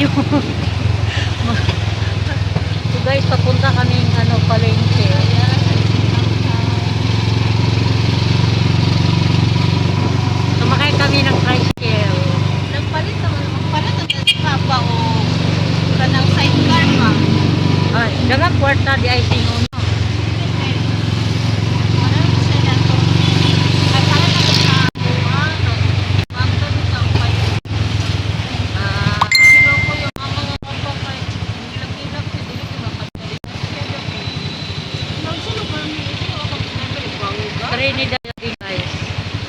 tayo. so guys, papunta kaming ano, palengke. Sumakay kami ng tricycle. Nagpalit naman, magpalit ang kapa o kanang sidecar ma. Ay, dalang kwarta di ay sinuno. Ano siya na to? Ay, para na to sa buha. Ma'am, to ni sa upay. Ah, Sino ko yung mga mga kapwa kay hilak-hilak siya, dili ko mapatay. Nagsulog ba niya ito? Ako pinabalik, Trinidad din guys.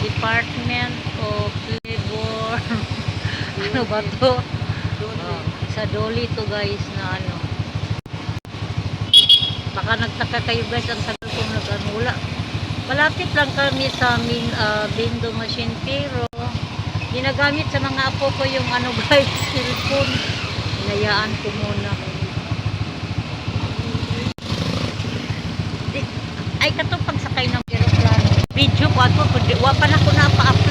Department of Labor. ano ba to? Oh, sa Doli to guys na ano. Baka nagtaka kayo guys ang tagal kong nag-ano. Wala. Malapit lang kami sa min, ah, Bindo machine pero ginagamit sa mga apo ko yung ano guys, cellphone. Hinayaan ko muna. Ay, katong. Video ko pag wa pa na ko. Wala,